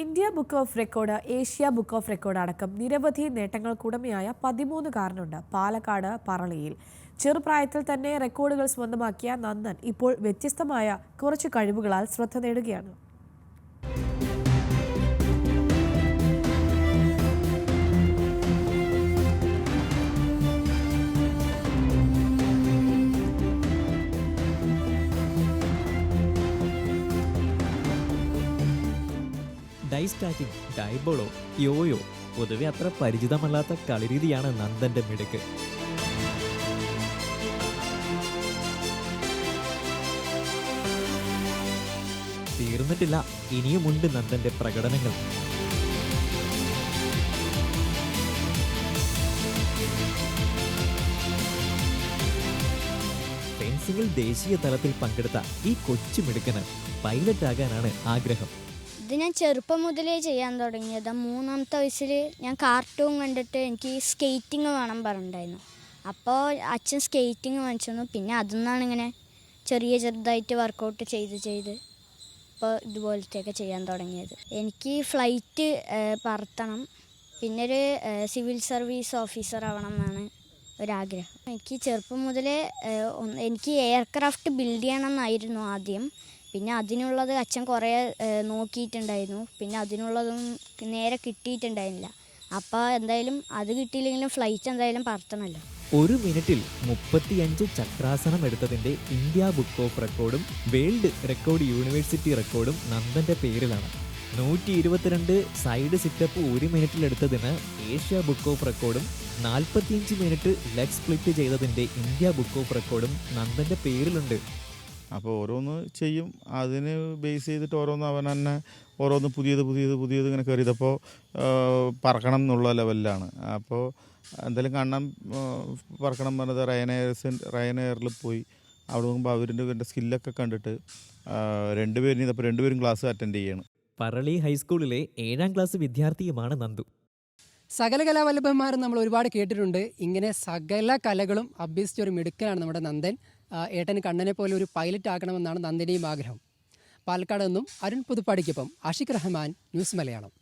India book of record Asia book of record അടക്കം നിരവധി നേട്ടങ്ങൾക്കുടമയായ പതിമൂന്നുകാരനുണ്ട് പാലക്കാട് പറളിയിൽ. ചെറുപ്രായത്തിൽ തന്നെ റെക്കോർഡുകൾ സ്വന്തമാക്കിയ നന്ദൻ ഇപ്പോൾ വ്യത്യസ്തമായ കുറച്ച് കഴിവുകളാൽ ശ്രദ്ധ നേടുകയാണ്. ഡൈസ്റ്റാറ്റിംഗ് ഡൈബോളോ യോയോ പൊതുവെ അത്ര പരിചിതമല്ലാത്ത കളിരീതിയാണ് നന്ദന്റെ മിടുക്ക്. തീർന്നിട്ടില്ല ഇനിയുമുണ്ട് നന്ദന്റെ പ്രകടനങ്ങൾ. ഫെൻസിംഗിൽ ദേശീയ തലത്തിൽ പങ്കെടുത്ത ഈ കൊച്ചു മിടുക്കന് പൈലറ്റ് ആകാനാണ് ആഗ്രഹം. ഇത് ഞാൻ ചെറുപ്പം മുതലേ ചെയ്യാൻ തുടങ്ങിയത്. മൂന്നാമത്തെ വയസ്സിൽ ഞാൻ കാർട്ടൂൺ കണ്ടിട്ട് എനിക്ക് സ്കേറ്റിംഗ് വേണം പറഞ്ഞിട്ടുണ്ടായിരുന്നു. അപ്പോൾ അച്ഛൻ സ്കേറ്റിംഗ് വാങ്ങിച്ചു തന്നു പിന്നെ അതിൽ ഇങ്ങനെ ചെറിയ ചെറുതായിട്ട് വർക്കൗട്ട് ചെയ്ത് ചെയ്ത് ഇപ്പോൾ ഇതുപോലത്തെയൊക്കെ ചെയ്യാൻ തുടങ്ങിയത്. എനിക്ക് ഫ്ലൈറ്റ് പറത്തണം. പിന്നെ ഒരു സിവിൽ സർവീസ് ഓഫീസർ ആവണം എന്നാണ് ഒരാഗ്രഹം. എനിക്ക് ചെറുപ്പം മുതലേ എനിക്ക് എയർക്രാഫ്റ്റ് ബിൽഡ് ചെയ്യണം എന്നായിരുന്നു ആദ്യം. പിന്നെ അതിനുള്ളത് അച്ഛൻ കുറേ നോക്കിയിട്ടുണ്ടായിരുന്നു. പിന്നെ അതിനുള്ളതും നേരെ കിട്ടിയിട്ടുണ്ടായിരുന്നില്ല. അപ്പോൾ എന്തായാലും അത് കിട്ടിയില്ലെങ്കിലും ഫ്ലൈറ്റ് എന്തായാലും പറത്തണമല്ലോ. ഒരു മിനിറ്റിൽ മുപ്പത്തിയഞ്ച് ചക്രാസനം എടുത്തതിന്റെ ഇന്ത്യ ബുക്ക് ഓഫ് റെക്കോർഡും വേൾഡ് റെക്കോർഡ് യൂണിവേഴ്സിറ്റി റെക്കോർഡും നന്ദന്റെ പേരിലാണ്. നൂറ്റി ഇരുപത്തിരണ്ട് സൈഡ് സിറ്റപ്പ് ഒരു മിനിറ്റിൽ എടുത്തതിന് ഏഷ്യ ബുക്ക് ഓഫ് റെക്കോർഡും നാൽപ്പത്തിയഞ്ച് മിനിറ്റ് ലെഗ് സ്പ്ലിറ്റ് ചെയ്തതിന്റെ ഇന്ത്യ ബുക്ക് ഓഫ് റെക്കോർഡും നന്ദന്റെ പേരിലുണ്ട്. അപ്പോൾ ഓരോന്ന് ചെയ്യും. അതിന് ബേസ് ചെയ്തിട്ട് ഓരോന്ന് അവൻ തന്നെ ഓരോന്ന് പുതിയത് പുതിയത് പുതിയത് ഇങ്ങനെ കയറിയതപ്പോൾ പറക്കണം എന്നുള്ള ലെവലിലാണ് അപ്പോൾ എന്തായാലും കാണാൻ പറക്കണം പറഞ്ഞത് റയനെയർസിൻ റയനെയറിൽ പോയി. അവിടെ നോക്കുമ്പോൾ അവരുടെ ഇവരുടെ സ്കില്ലൊക്കെ കണ്ടിട്ട് രണ്ടുപേരും ഇതപ്പോൾ രണ്ടുപേരും ക്ലാസ് അറ്റൻഡ് ചെയ്യാണ്. പറളി ഹൈസ്കൂളിലെ ഏഴാം ക്ലാസ് വിദ്യാർത്ഥിയുമാണ് നന്ദു. സകല കലാവല്ലഭന്മാരും നമ്മൾ ഒരുപാട് കേട്ടിട്ടുണ്ട്. ഇങ്ങനെ സകല കലകളും അഭ്യസിച്ച ഒരു മിടുക്കനാണ് നമ്മുടെ നന്ദൻ. ഏട്ടന് കണ്ണനെ പോലെ ഒരു പൈലറ്റ് ആകണമെന്നാണ് നന്ദിനിയും ആഗ്രഹം. പാലക്കാട് നിന്നും അരുൺ പുതുപ്പാടിക്കൊപ്പം ആഷിഖ് റഹ്മാൻ ന്യൂസ് മലയാളം.